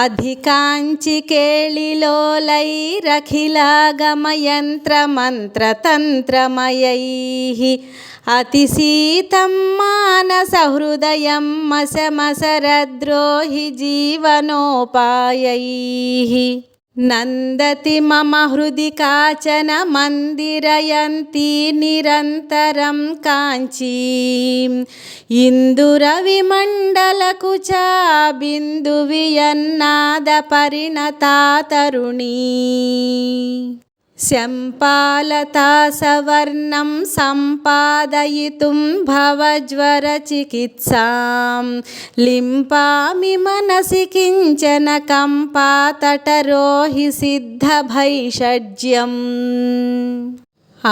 अधिकाञ्चिकेळिलोलैरखिलागमयन्त्रमन्त्रतन्त्रमयैः अतिशीतं मानसहृदयं मशमसरद्रोहि जीवनोपायैः नन्दति मम हृदि काचन मन्दिरयन्ती निरन्तरं काञ्चीम् इन्दुरविमण्डलकुचा बिन्दुवियन्नादपरिणता तरुणी शम्पालता सवर्णं सम्पादयितुं भवज्वरचिकित्सां लिम्पामि मनसि किञ्चन कम्पातटरोहि सिद्धभैषज्यम्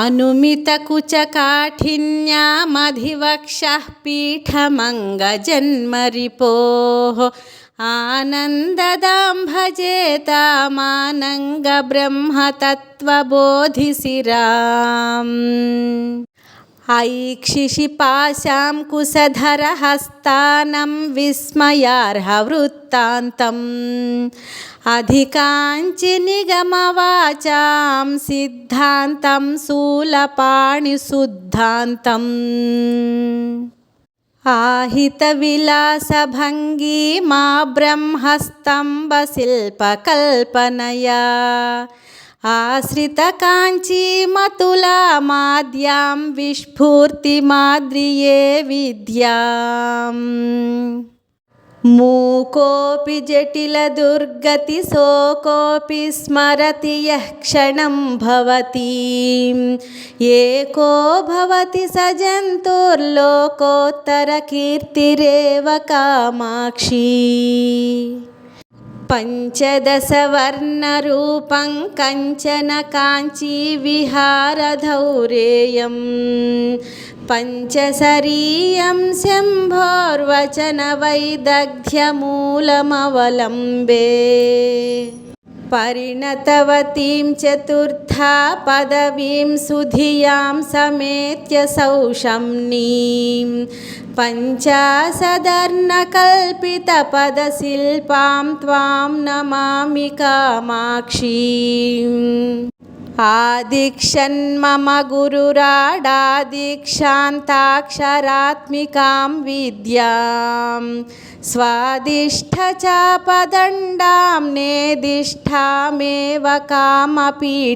अनुमितकुचकाठिन्यामधिवक्षः पीठमङ्गजन्मरिपोः आनन्ददां भजेतामानङ्गब्रह्मतत्त्वबोधिशिराम् ऐक्षिशिपाशां कुशधरहस्तानं विस्मयार्हवृत्तान्तम्। अधिकाञ्चिनिगमवाचां सिद्धान्तं शूलपाणिशुद्धान्तम्। आहितविलासभङ्गी मा ब्रह्मस्तम्भशिल्पकल्पनया। आश्रितकाञ्चीमतुला माद्यां विस्फूर्तिमाद्रिये विद्याम्। मूकोऽपि जटिलदुर्गतिशोकोऽपि स्मरति यः क्षणं भवतीम् एको भवति स जन्तुर्लोकोत्तरकीर्तिरेव कामाक्षी पञ्चदशवर्णरूपं कञ्चन काञ्चीविहारधौरेयम् पञ्चशरीयं शम्भोर्वचनवैदग्ध्यमूलमवलम्बे परिणतवतीं चतुर्था पदवीं सुधियाँ समेत्य सौषम्नीं पञ्चाशदर्णकल्पितपदशिल्पां त्वां नमामि कामाक्षीम्। आदिक्षन्मम गुरुराडादीक्षान्ताक्षरात्मिकां विद्यां स्वादिष्ठचापदण्डां नेदिष्ठामेव कामपीठगताम्।